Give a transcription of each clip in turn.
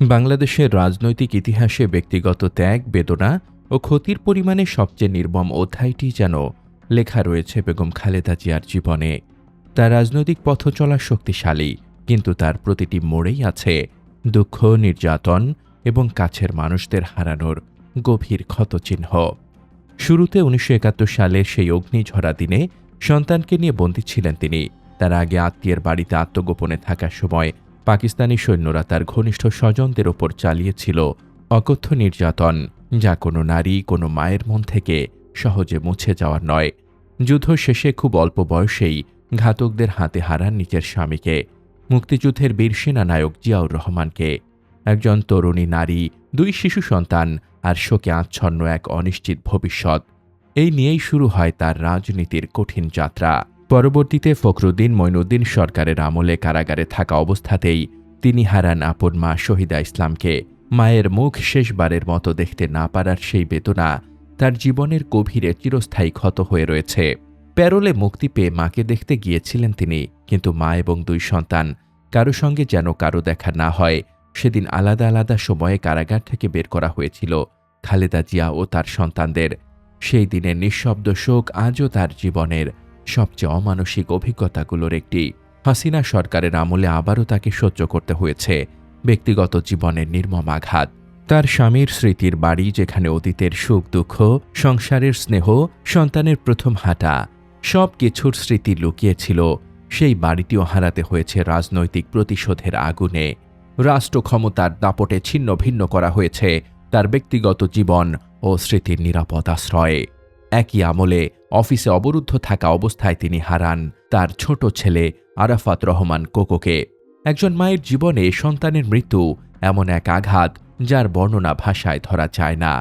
বাংলাদেশের রাজনৈতিক ইতিহাসে ব্যক্তিগত ত্যাগ, বেদনা ও ক্ষতির পরিমাণে সবচেয়ে নির্মম অধ্যায়টি যেন লেখা রয়েছে বেগম খালেদা জিয়ার জীবনে। তার রাজনৈতিক পথ চলা শক্তিশালী, কিন্তু তার প্রতিটি মোড়েই আছে দুঃখ, নির্যাতন এবং কাছের মানুষদের হারানোর গভীর ক্ষতচিহ্ন। শুরুতে উনিশশো একাত্তর সালের সেই অগ্নিঝরা দিনে সন্তানকে নিয়ে বন্দী ছিলেন তিনি। তার আগে আত্মীয়ের বাড়িতে আত্মগোপনে থাকার সময় পাকিস্তানি সৈন্যরা তার ঘনিষ্ঠ স্বজনদের ওপর চালিয়েছিল অকথ্য নির্যাতন, যা কোনো নারী, কোনো মায়ের মন থেকে সহজে মুছে যাওয়ার নয়। যুদ্ধ শেষে খুব অল্প বয়সেই ঘাতকদের হাতে হারান নিজের স্বামীকে। মুক্তিযুদ্ধের বীর সেনানায়ক জিয়াউর রহমানকে। একজন তরুণী নারী, দুই শিশু সন্তান আর শোকে আচ্ছন্ন এক অনিশ্চিত ভবিষ্যৎ। এই নিয়েই শুরু হয় তার রাজনীতির কঠিন যাত্রা। পরবর্তীতে ফখরুদ্দিন মঈনুদ্দিন সরকারের আমলে কারাগারে থাকা অবস্থাতেই তিনি হারান আপন মা শহীদা ইসলামকে। মায়ের মুখ শেষবারের মতো দেখতে না পারার সেই বেদনা তার জীবনের গভীরে চিরস্থায়ী ক্ষত হয়ে রয়েছে। প্যারোলে মুক্তি পেয়ে মাকে দেখতে গিয়েছিলেন তিনি, কিন্তু মা এবং দুই সন্তান কারও সঙ্গে যেন কারও দেখা না হয়। সেদিন আলাদা আলাদা সময়ে কারাগার থেকে বের করা হয়েছিল খালেদা জিয়া ও তার সন্তানদের। সেই দিনের নিঃশব্দ শোক আজও তার জীবনের সবচেয়ে অমানসিক অভিজ্ঞতাগুলোর একটি। হাসিনা সরকারের আমলে আবারও তাকে সহ্য করতে হয়েছে। ব্যক্তিগত জীবনের নির্মম আঘাত, তার স্বামীর স্মৃতির বাড়ি যেখানে অতীতের সুখ, দুঃখ, সংসারের স্নেহ, সন্তানের প্রথম হাঁটা, সব কিছুর স্মৃতি লুকিয়েছিল। সেই বাড়িটিও হারাতে হয়েছে রাজনৈতিক প্রতিশোধের আগুনে। রাষ্ট্র ক্ষমতার দাপটে ছিন্ন ভিন্ন করা হয়েছে তার ব্যক্তিগত জীবন ও স্মৃতির নিরাপদ আশ্রয়ে। একই আমলে অফিসে অবরুদ্ধ থাকা অবস্থায় তিনি হারান তার ছোট ছেলে আরাফাত রহমান কোকোকে। একজন মায়ের জীবনে সন্তানের মৃত্যু এমন এক আঘাত যার বর্ণনা ভাষায় ধরা যায় না।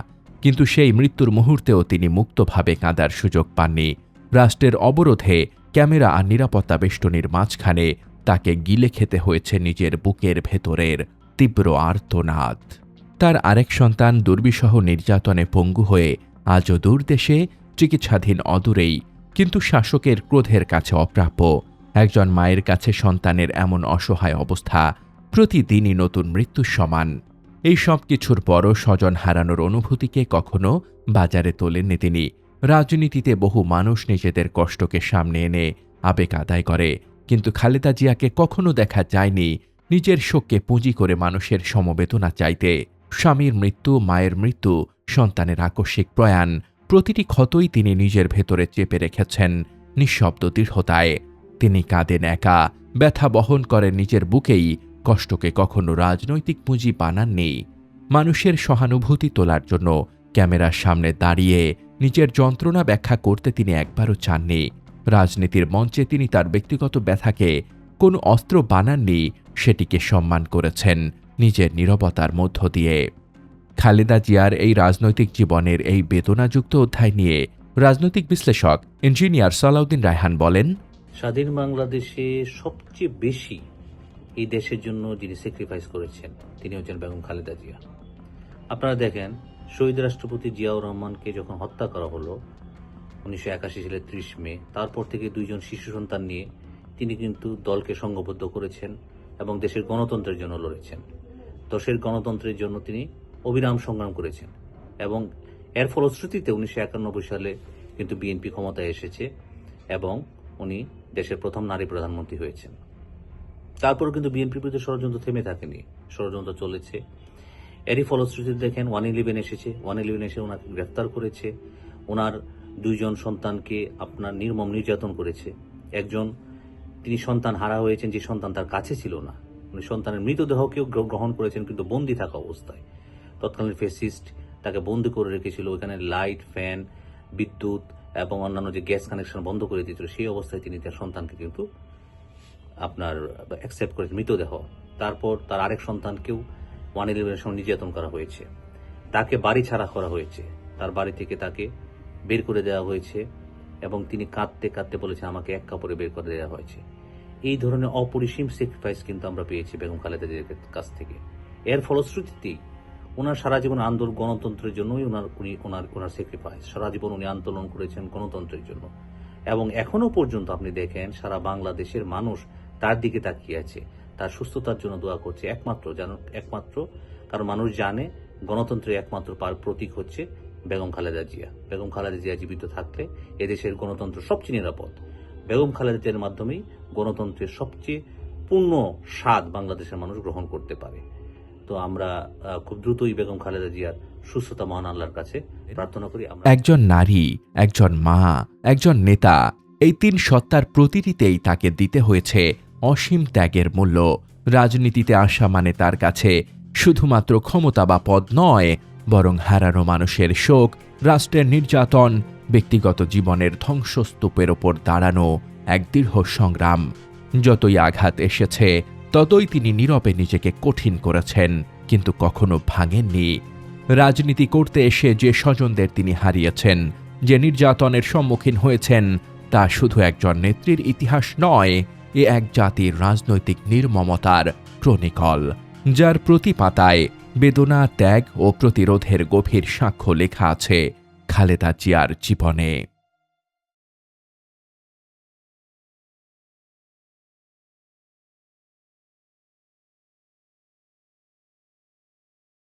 কিন্তু সেই মৃত্যুর মুহূর্তেও তিনি মুক্তভাবে কাঁদার সুযোগ পাননি। রাষ্ট্রের অবরোধে ক্যামেরা আর নিরাপত্তা বেষ্টনীর মাঝখানে তাকে গিলে খেতে হয়েছে নিজের বুকের ভেতরের তীব্র আর্তনাদ। তার আরেক সন্তান দুর্বিসহ নির্যাতনে পঙ্গু হয়ে আজও দূর দেশে চিকিৎসাধীন অদূরেই, কিন্তু শাসকের ক্রোধের কাছে অপ্রাপ্য। একজন মায়ের কাছে সন্তানের এমন অসহায় অবস্থা, প্রতিদিনই নতুন মৃত্যুর সমান। এই সব কিছুর পরও স্বজন হারানোর অনুভূতিকে কখনো বাজারে তোলেননি তিনি। রাজনীতিতে বহু মানুষ নিজেদের কষ্টকে সামনে এনে আবেগ আদায় করে, কিন্তু খালেদা জিয়াকে কখনো দেখা যায়নি নিজের শোককে পুঁজি করে মানুষের সমবেদনা চাইতে। স্বামীর মৃত্যু, মায়ের মৃত্যু, সন্তানের আকস্মিক প্রয়াণ প্রতিটি ক্ষতই তিনি নিজের ভেতরে চেপে রেখেছেন, নিঃশব্দ দৃঢ়তায়। তিনি কাঁদেন একা, ব্যথা বহন করেন নিজের বুকেই, কষ্টকে কখনো রাজনৈতিক পুঁজি বানাননি। মানুষের সহানুভূতি তোলার জন্য ক্যামেরার সামনে দাঁড়িয়ে নিজের যন্ত্রণা ব্যাখ্যা করতে তিনি একবারও চাননি। রাজনীতির মঞ্চে তিনি তার ব্যক্তিগত ব্যথাকে কোনো অস্ত্র বানাননি, সেটিকে সম্মান করেছেন নিজের নীরবতার মধ্য দিয়ে। খালেদা জিয়ার এই রাজনৈতিক জীবনের এই বেদনাযুক্ত অধ্যায় নিয়ে রাজনৈতিক বিশ্লেষক ইঞ্জিনিয়ার সালাউদ্দিন রায়হান বলেন, স্বাধীন বাংলাদেশে সবচেয়ে বেশি এই দেশের জন্য যিনি স্যাক্রিফাইস করেছেন, তিনি হচ্ছেন বেগম খালেদা জিয়া। আপনারা দেখেন, শহীদ রাষ্ট্রপতি জিয়াউর রহমানকে যখন হত্যা করা হলো, উনিশশো একাশি সালের ত্রিশ মে, তারপর থেকে দুইজন শিশু সন্তান নিয়ে তিনি কিন্তু দলকে সংঘবদ্ধ করেছেন এবং দেশের গণতন্ত্রের জন্য লড়েছেন। দেশের গণতন্ত্রের জন্য তিনি অবিরাম সংগ্রাম করেছেন। এবং এর ফলশ্রুতিতে উনিশশো একানব্বই সালে কিন্তু বিএনপি ক্ষমতায় এসেছে এবং উনি দেশের প্রথম নারী প্রধানমন্ত্রী হয়েছেন। তারপর কিন্তু বিএনপির বিরুদ্ধে ষড়যন্ত্র থেমে থাকেনি। ষড়যন্ত্র চলেছে। এরই ফলশ্রুতিতে দেখেন ওয়ান ইলেভেন এসেছে। ওয়ান ইলেভেন এসে ওনাকে গ্রেফতার করেছে। ওনার দুইজন সন্তানকে আপনার নির্মম নির্যাতন করেছে। একজন তিনি সন্তান হারা হয়েছেন যে সন্তান তার কাছে ছিল না। উনি সন্তানের মৃতদেহকেও গ্র- গ্রহণ করেছেন কিন্তু বন্দি থাকা অবস্থায়। তৎকালীন ফেসিস্ট তাকে বন্দি করে রেখেছিল। ওখানে লাইট, ফ্যান, বিদ্যুৎ এবং অন্যান্য যে গ্যাস কানেকশন বন্ধ করে দিয়েছিল, সেই অবস্থায় তিনি তার সন্তানকে কিন্তু আপনার অ্যাকসেপ্ট করেছেন, মৃতদেহ। তারপর তার আরেক সন্তানকেও ওয়ান ইলেভেনের সঙ্গে নির্যাতন করা হয়েছে। তাকে বাড়ি ছাড়া করা হয়েছে। তার বাড়ি থেকে তাকে বের করে দেওয়া হয়েছে এবং তিনি কাঁদতে কাঁদতে বলেছেন, আমাকে এক কাপড়ে বের করে দেওয়া হয়েছে। এই ধরনের অপরিসীম স্যাক্রিফাইস কিন্তু আমরা পেয়েছি বেগম খালেদা জিয়ার কাছ থেকে। এর ফলশ্রুতিতেই ওনার সারা জীবন আন্দোলন গণতন্ত্রের জন্যই ওনার উনি ওনার ওনার স্যাক্রিফাইস সারা জীবন উনি আন্দোলন করেছেন গণতন্ত্রের জন্য। এবং এখনও পর্যন্ত আপনি দেখেন সারা বাংলাদেশের মানুষ তার দিকে তাকিয়ে আছে, তার সুস্থতার জন্য দোয়া করছে। একমাত্র যেন, একমাত্র, কারণ মানুষ জানে গণতন্ত্রের একমাত্র পার- প্রতীক হচ্ছে বেগম খালেদা জিয়া। বেগম খালেদা জিয়া জীবিত থাকলে এদেশের গণতন্ত্র সবচেয়ে নিরাপদ। বেগম খালেদা জিয়ার মাধ্যমেই গণতন্ত্রের সবচেয়ে পূর্ণ স্বাদ বাংলাদেশের মানুষ গ্রহণ করতে পারে। তো আমরা খুব দ্রুতই বেগম খালেদা জিয়ার সুস্থতা মহান আল্লাহর কাছে প্রার্থনা করি। একজন নারী, একজন মা, একজন নেতা, এই তিন সত্তার প্রতিটিতেই তাকে দিতে হয়েছে অসীম ত্যাগের মূল্য। রাজনীতিতে আসা মানে তার কাছে শুধুমাত্র ক্ষমতা বা পদ নয়, বরং হারানো মানুষের শোক, রাষ্ট্রের নির্যাতন, ব্যক্তিগত জীবনের ধ্বংসস্তূপের ওপর দাঁড়ানো এক দৃঢ় সংগ্রাম। যতই আঘাত এসেছে ততই তিনি নীরবে নিজেকে কঠিন করেছেন, কিন্তু কখনো ভাঙেননি। রাজনীতি করতে এসে যে স্বজনদের তিনি হারিয়েছেন, যে নির্যাতনের সম্মুখীন হয়েছেন, তা শুধু একজন নেত্রীর ইতিহাস নয়, এ এক জাতির রাজনৈতিক নির্মমতার ক্রনিকল যার প্রতি পাতায় বেদনা, ত্যাগ ও প্রতিরোধের গভীর সাক্ষ্য লেখা আছে খালেদা জিয়ার জীবনে।